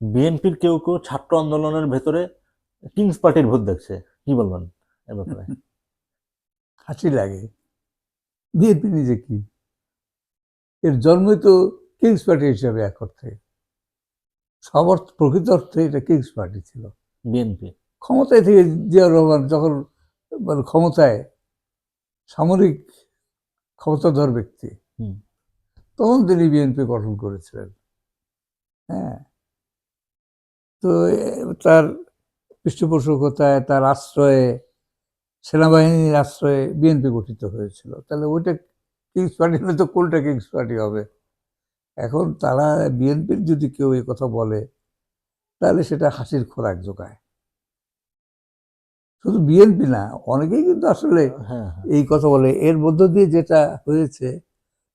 বিএনপির কেউ কেউ ছাত্র আন্দোলনের ভেতরে কিংস পার্টির ভূত দেখছে কি বলবেন এ ব্যাপারে? হাসি লাগে। বিএনপি নিজে কি? এর জন্মই তো কিংস পার্টি হিসাবে এক অর্থে সব প্রকৃত অর্থে এটা কিংস পার্টি ছিল। বিএনপি? ক্ষমতায় থেকে জিয়া রহমান যখন মানে ক্ষমতায় সামরিক ক্ষমতাধর ব্যক্তি তখন তিনি বিএনপি গঠন করেছিলেন। হ্যাঁ। তো তার পৃষ্ঠপোষকতায় তার আশ্রয়ে সেনাবাহিনীর আশ্রয়ে বিএনপি গঠিত হয়েছিল। তাহলে ওইটা কিংস পার্টি হলে তো কোনটা কিংস পার্টি হবে? এখন তারা বিএনপির যদি কেউ এই কথা বলে তাহলে সেটা হাসির খোরাক জোগায়। শুধু বিএনপি না অনেকেই কিন্তু আসলে হ্যাঁ হ্যাঁ। এই কথা বলে। এর মধ্য দিয়ে যেটা হয়েছে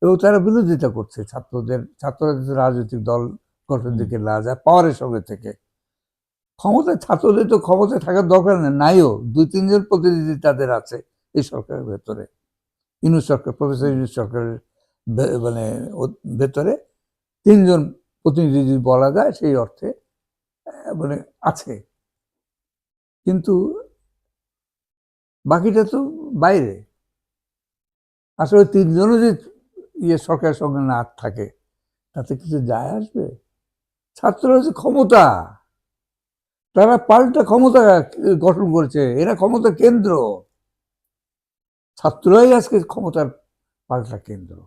এবং তারা বিরোধিতা করছে ছাত্রদের ছাত্ররা রাজনৈতিক দল গঠন দিকে না যায় পাওয়ারের সঙ্গে থেকে। ক্ষমতায় ছাত্রদের তো ক্ষমতায় থাকার দরকার নেই নাইও দুই তিনজন প্রতিনিধি তাদের আছে এই সরকারের ভেতরে। ইউনুস সরকার প্রফেসর ইউনুস সরকারের মানে ভেতরে তিনজন প্রতিনিধি যদি বলা যায় সেই অর্থে মানে আছে। কিন্তু বাকিটা তো বাইরে। আসলে তিনজনও যে ইয়ে সরকারের সঙ্গে না থাকে তাতে কিছু যায় আসবে? ছাত্ররা হচ্ছে ক্ষমতা। তারা পাল্টা ক্ষমতা গঠন করেছে। এরা ক্ষমতা কেন্দ্র। ছাত্ররাই আজকে ক্ষমতার পাল্টা কেন্দ্র।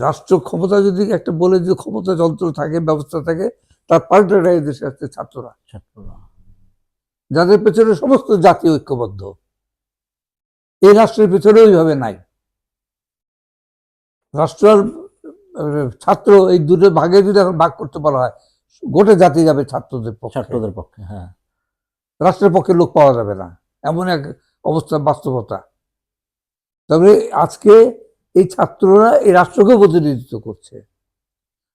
রাষ্ট্র ক্ষমতা যদি একটা বলে যে ক্ষমতা যন্ত্র থাকে ব্যবস্থা থাকে তার পাল্টাটা দেশে আসছে ছাত্ররা। ছাত্ররা। যাদের পেছনে সমস্ত জাতি ঐক্যবদ্ধ এই রাষ্ট্রের পেছনে ওইভাবে নাই। রাষ্ট্র ছাত্র এই দুটো ভাগে যদি এখন ভাগ করতে বলা হয় গোটে জাতি যাবে ছাত্রদের পক্ষে। ছাত্রদের পক্ষে হ্যাঁ। রাষ্ট্রের পক্ষে লোক পাওয়া যাবে না। এমন এক অবস্থা বাস্তবতা। তবে আজকে এই ছাত্ররা এই রাষ্ট্রকে প্রতিনিধিত্ব করছে।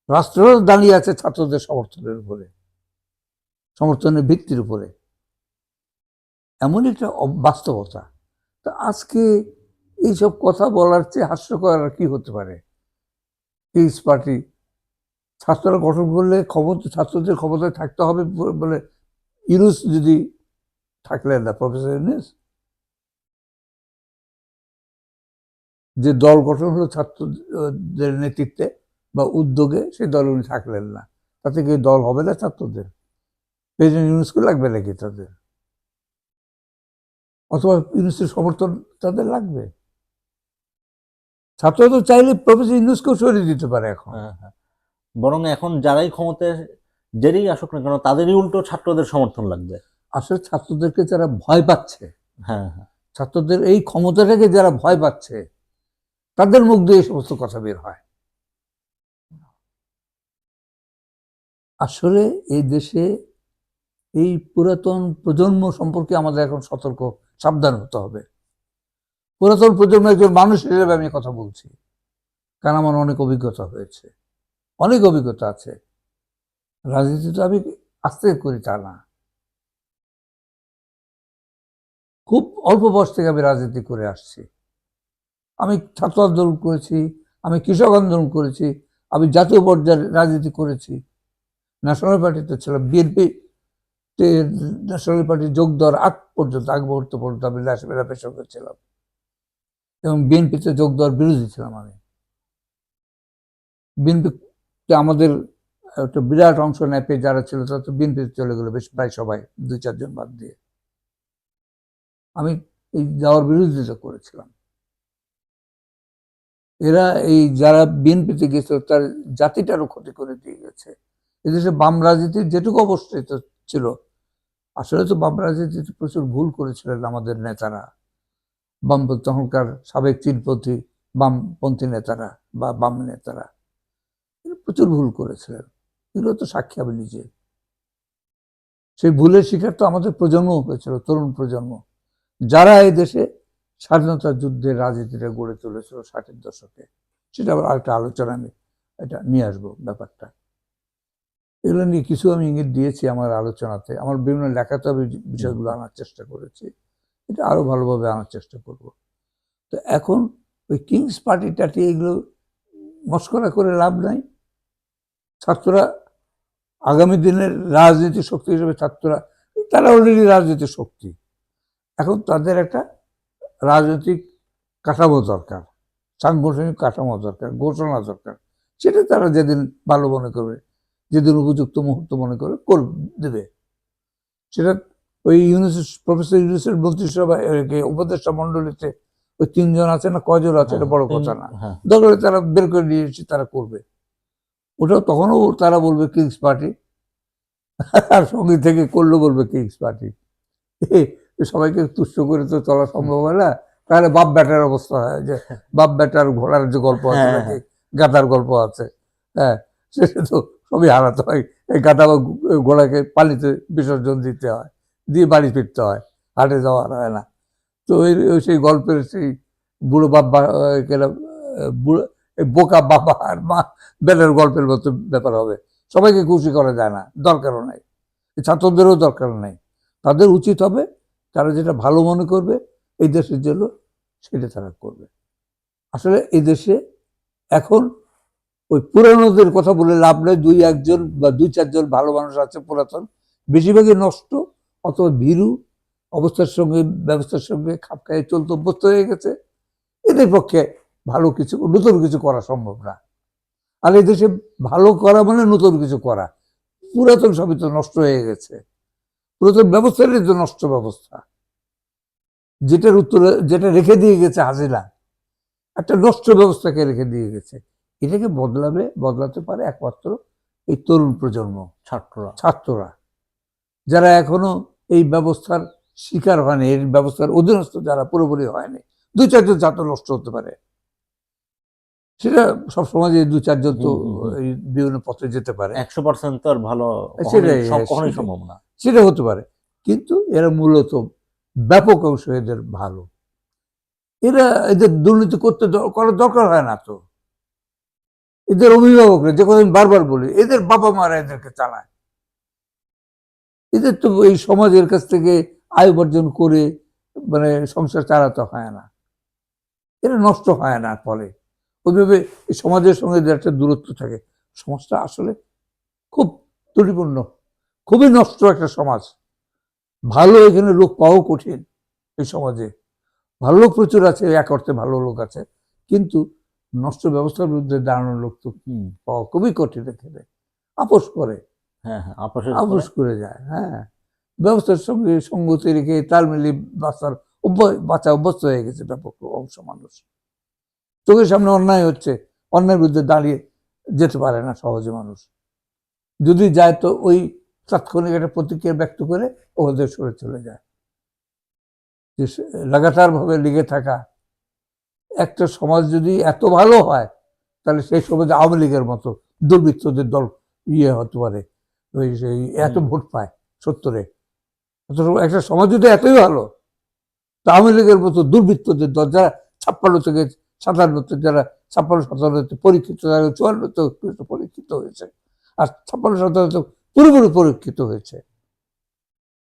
রাষ্ট্র দাঁড়িয়ে আছে ছাত্রদের সমর্থনের উপরে সমর্থনের ভিত্তির উপরে। এমন একটা বাস্তবতা। তা আজকে এইসব কথা বলার চেয়ে হাস্যকর আর কি হতে পারে? Kings party. ছাত্ররা গঠন করলে ক্ষমতা ছাত্রদের ক্ষমতায় থাকতে হবে বলে ইউনুস যদি থাকলেন না, প্রফেসর ইউনুস। যে দল গঠন হলো ছাত্রদের নেতৃত্বে বা উদ্যোগে, সেই দল উনি থাকলেন না। তাতে কি দল হবে না ছাত্রদের? প্রেসিডেন্ট ইউনুসকে লাগবে নাকি তাদের? অথবা ইউনুসের সমর্থন তাদের লাগবে? ছাত্র তো চাইলে প্রফেসর ইউনুসকেও সরিয়ে দিতে পারে এখন। হ্যাঁ হ্যাঁ। বরং এখন যারাই ক্ষমতায় যেরই আসুক না কেন তাদেরই উল্টো ছাত্রদের সমর্থন লাগবে। আসলে ছাত্রদেরকে যারা ভয় পাচ্ছে হ্যাঁ হ্যাঁ। ছাত্রদের এই ক্ষমতাটাকে যারা ভয় পাচ্ছে তাদের মুখ দিয়ে এই সমস্ত কথা বের হয়। আসলে এই দেশে এই পুরাতন প্রজন্ম সম্পর্কে আমাদের এখন সতর্ক সাবধান হতে হবে। পুরাতন প্রজন্মের একজন মানুষ হিসেবে আমি কথা বলছি। কারণ আমার অনেক অভিজ্ঞতা হয়েছে। অনেক অভিজ্ঞতা আছে। রাজনীতি তো আমি আস্তে করি তা না। খুব অল্প বয়স থেকে আমি রাজনীতি করে আসছি। আমি ছাত্র আন্দোলন করেছি, আমি কৃষক আন্দোলন করেছি, আমি জাতীয় পর্যায়ে রাজনীতি করেছি। ন্যাশনাল পার্টিতে ছিলাম বিএনপি ন্যাশনাল পার্টি যোগ দেওয়ার আগ পর্যন্ত, আগ মুহূর্ত পর্যন্ত আমি ন্যাশনাল সঙ্গে ছিলাম। এবং বিএনপিতে যোগ দেওয়ার বিরোধী ছিলাম আমি। বিএনপিতে আমাদের একটা বিরাট অংশ নেয় পেয়ে যারা ছিল তারা তো বিএনপিতে চলে গেলো বেশ প্রায় সবাই, দুই চারজন বাদ দিয়ে। আমি এই যাওয়ার বিরোধিতা করেছিলাম। এরা এই যারা বিএনপিতে গেছিল তার জাতিটারও ক্ষতি করে দিয়ে গেছে। এদেশে বাম রাজনীতির যেটুকু অবস্থিত ছিল, আসলে তো বাম রাজনীতিতে প্রচুর ভুল করেছিলেন আমাদের নেতারা। বাম তখনকার সাবেক চীনপন্থী বামপন্থী নেতারা বা বাম নেতারা প্রচুর ভুল করেছিলেন। এগুলো তো সাক্ষী আমি নিজে। সেই ভুলের শিকার তো আমাদের প্রজন্ম হয়েছিল, তরুণ প্রজন্ম। যারা এই দেশে স্বাধীনতা যুদ্ধের রাজনীতিটা গড়ে তুলেছিল ষাটের দশকে, সেটা আবার আরেকটা আলোচনা আমি এটা নিয়ে আসব ব্যাপারটা। এগুলো নিয়ে কিছু আমি ইঙ্গিত দিয়েছি আমার আলোচনাতে। আমার বিভিন্ন লেখাতে আমি বিষয়গুলো আনার চেষ্টা করেছি। এটা আরও ভালোভাবে আনার চেষ্টা করব। তো এখন ওই কিংস পার্টি টাটি এগুলো মস্করা করে লাভ নাই। ছাত্ররা আগামী দিনের রাজনীতির শক্তি হিসেবে ছাত্ররা, তারা অলরেডি রাজনীতির শক্তি। এখন তাদের একটা রাজনৈতিক কাঠামো দরকার, সাংগঠনিক কাঠামো দরকার, ঘোষণা দরকার। সেটা তারা যেদিন ভালো মনে করবে, যেদিন উপযুক্ত মুহূর্ত মনে করে কর দেবে। সেটা ওই ইউনিস প্রফেসর ইউনিসের মন্ত্রিসভা উপদেষ্টা মন্ডলীতে ওই তিনজন আছে না কজন আছে এটা বড় কথা না। হ্যাঁ। দরকার তারা বের করে নিয়ে এসে তারা করবে। ওটাও তখনও তারা বলবে কিংস পার্টি। আর সঙ্গে থেকে করল বলবে কিংস পার্টি। সবাইকে তুষ্ট করে তো চলা সম্ভব হয় না। তাহলে বাপ ব্যাটার অবস্থা হয় যে বাপ ব্যাটার ঘোড়ার যে গল্প আছে হ্যাঁ, নাকি গাধার গল্প আছে হ্যাঁ। সেটা তো সবই হারাতে হয়। এই গাধা বা ঘোড়াকে পানিতে বিসর্জন দিতে হয়। দিয়ে বাড়ি ফিরতে হয়, হাটে যাওয়ার হয় না। তো ওই সেই গল্পের সেই বুড়ো বাবা বুড়ো বোকা বাবা আর মা, বেলের গল্পের মতো ব্যাপার হবে। সবাইকে খুশি করা যায় না, দরকারও নাই। ছাত্রদেরও দরকার নাই। তাদের উচিত হবে, তারা যেটা ভালো মনে করবে, এই দেশের জন্য সেটা তারা করবে। আসলে এই দেশে এখন ওই পুরানোদের কথা বলে লাভ নেই। দুই একজন বা দুই চারজন ভালো মানুষ আছে পুরাতন, বেশিরভাগই নষ্ট। অথবা ভীরু অবস্থার সঙ্গে ব্যবস্থার সঙ্গে খাপ খাইয়ে চলতে অভ্যস্ত হয়ে গেছে। এদের পক্ষে ভালো কিছু নতুন কিছু করা সম্ভব না। আর এই দেশে ভালো করা মানে নতুন কিছু করা। পুরাতন সবই তো নষ্ট হয়ে গেছে। পুরাতন ব্যবস্থাটাই তো নষ্ট ব্যবস্থা। যেটার উত্তরে যেটা রেখে দিয়ে গেছে হাসিনা একটা নষ্ট ব্যবস্থাকে রেখে দিয়ে গেছে। এটাকে বদলাবে বদলাতে পারে একমাত্র এই তরুণ প্রজন্ম ছাত্ররা। ছাত্ররা। যারা এখনও এই ব্যবস্থার শিকার হয়নি এই ব্যবস্থার অধীনস্থ যারা পুরোপুরি হয়নি দু চারজন ছাত্র নষ্ট হতে পারে। সেটা সব সমাজে দু চারজন তো বিভিন্ন পথে যেতে পারে। একশো পার্সেন্ট তো আর ভালো সেটাই, কখনোই-। সম্ভব না। সেটা হতে পারে। কিন্তু এরা মূলত ব্যাপক অংশ এদের ভালো। এরা এদের দুর্নীতি করতে করার দরকার হয় না তো। এদের অভিভাবকরা যে কথা আমি বারবার বলি এদের বাবা মারা এদেরকে চালায়। এদের তো এই সমাজের কাছ থেকে আয় উপার্জন করে মানে সংসার চালাতে হয় না। এরা নষ্ট হয় না ফলে। ওইভাবে এই সমাজের সঙ্গে যে একটা দূরত্ব থাকে, সমাজটা আসলে খুব ত্রুটিপূর্ণ, খুবই নষ্ট একটা সমাজ। ভালো এখানে লোক পাওয়া কঠিন এই সমাজে। ভালো লোক প্রচুর আছে, এক অর্থে ভালো লোক আছে, কিন্তু নষ্ট ব্যবস্থার বিরুদ্ধে দাঁড়ানোর লোক তো পাওয়া খুবই কঠিন এখানে। আপোষ করে। হ্যাঁ হ্যাঁ আপোষ করে যায় হ্যাঁ। ব্যবস্থার সঙ্গে সঙ্গতি রেখে তাল মিলিয়ে বাঁচার অভ্য- বাঁচা অভ্যস্ত হয়ে গেছে ব্যাপক অংশ মানুষ। চোখের সামনে অন্যায় হচ্ছে অন্যায়ের বিরুদ্ধে দাঁড়িয়ে যেতে পারে না সহজে মানুষ। যদি যায় তো ওই তাৎক্ষণিক একটা প্রতিক্রিয়া ব্যক্ত করে ওদের সরে চলে যায়। যে লাগাতারভাবে লেগে থাকা একটা সমাজ যদি এত ভালো হয় তাহলে সেই সমাজে আওয়ামী লীগের মতো দুর্বৃত্তদের দল ইয়ে হতে পারে। ওই এত ভোট পায় সত্তরে। অথচ একটা সমাজ যদি এতই ভালো তা আওয়ামী লীগের মতো দুর্বৃত্তদের দল যারা ছাপ্পান্ন থেকে সাতান্নতে যারা ছাপ্পান্ন সাতান্নতে পরীক্ষিত যারা চুয়ান্নতে পরীক্ষিত হয়েছে আর ছাপ্পান্ন সাতান্নতে পুরোপুরি পরীক্ষিত হয়েছে।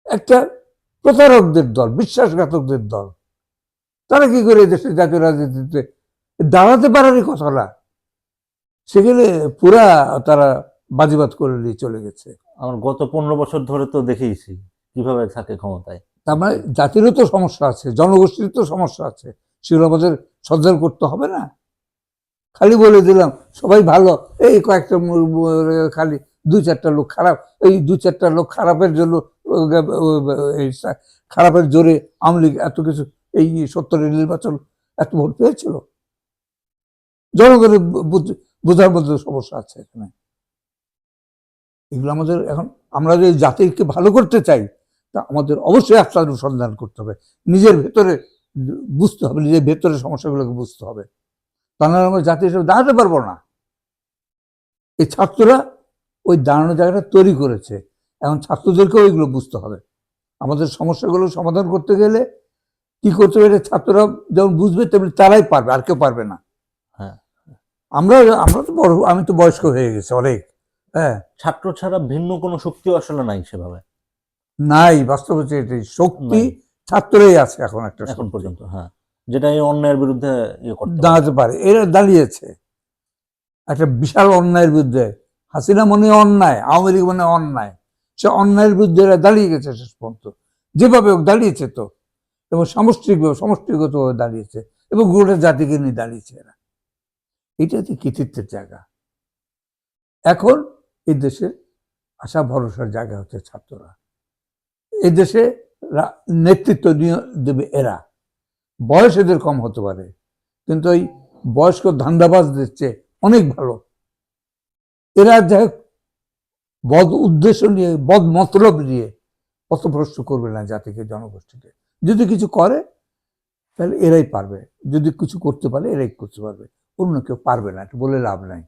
একটা প্রতারকদের দল বিশ্বাসঘাতকদের দল তারা কি করে দেশের জাতীয় রাজনীতিতে দাঁড়াতে পারারই কথা না? সেখানে পুরা তারা বাজিবাদ করে নিয়ে চলে গেছে। আমার গত পনেরো বছর ধরে তো দেখেইছি কীভাবে থাকে ক্ষমতায়। তার মানে জাতিরও তো সমস্যা আছে জনগোষ্ঠীর তো সমস্যা আছে সেগুলো আমাদের সজ্জার করতে হবে না। খালি বলে দিলাম সবাই ভালো এই কয়েকটা খালি দুই চারটা লোক খারাপ এই দুই চারটা লোক খারাপের জন্য খারাপের জোরে আওয়ামী লীগ এত কিছু এই সত্তরের নির্বাচন এত ভোট পেয়েছিল? জনগণের বোঝার মধ্যে সমস্যা আছে এখানে। এগুলো আমাদের এখন আমরা যদি জাতিকে ভালো করতে চাই তা আমাদের অবশ্যই আত্মার অনুসন্ধান করতে হবে। নিজের ভেতরে বুঝতে হবে নিজের ভেতরের সমস্যাগুলোকে বুঝতে হবে। তা নাহলে আমরা জাতি হিসেবে দাঁড়াতে পারব না। এই ছাত্ররা ওই দাঁড়ানোর জায়গাটা তৈরি করেছে। এখন ছাত্রদেরকেও ওইগুলো বুঝতে হবে। আমাদের সমস্যাগুলো সমাধান করতে গেলে কি করতে হবে ছাত্ররা যেমন বুঝবে তেমনি তারাই পারবে আর কেউ পারবে না। হ্যাঁ। আমরা আমরা তো বড় আমি তো বয়স্ক হয়ে গেছি অনেক। হ্যাঁ ছাত্র ছাড়া ভিন্ন কোনো শক্তিও আসলে নাই সেভাবে। নাই বাস্তবে যে এটাই শক্তি। ছাত্রই আছে এখন একটা এখন পর্যন্ত হ্যাঁ যেটা এই অন্যায়ের বিরুদ্ধে ইয়ে করতে। দাঁড়াতে পারে এরা দাঁড়িয়েছে। একটা বিশাল অন্যায়ের বিরুদ্ধে হাসিনা মনে অন্যায় আওয়ামী লীগ মানে অন্যায়। সে অন্যায়ের বিরুদ্ধে এরা দাঁড়িয়ে গেছে শেষ পর্যন্ত। যেভাবে হোক দাঁড়িয়েছে তো এবং সামষ্টিকভাবে সমষ্টিগতভাবে দাঁড়িয়েছে এবং গোটা জাতিকে নিয়ে দাঁড়িয়েছে এরা। এটা হচ্ছে কৃতিত্বের জায়গা। এখন এই দেশের আশা, ভরসার জায়গা হচ্ছে ছাত্ররা। এই দেশে নেতৃত্ব নিয়ে দেবে এরা। বয়স এদের কম হতে পারে, কিন্তু ওই বয়স্ক ধান্দাবাজদের চেয়ে অনেক ভালো। এরা যা বদ উদ্দেশ্য নিয়ে, বদ মতলব নিয়ে পথভ্রষ্ট করবে না জাতিকে, জনগোষ্ঠীকে। যদি কিছু করে, তাহলে এরাই পারবে। যদি কিছু করতে পারে, এরাই করতে পারবে। অন্য কেউ পারবে না, বলে লাভ নাই।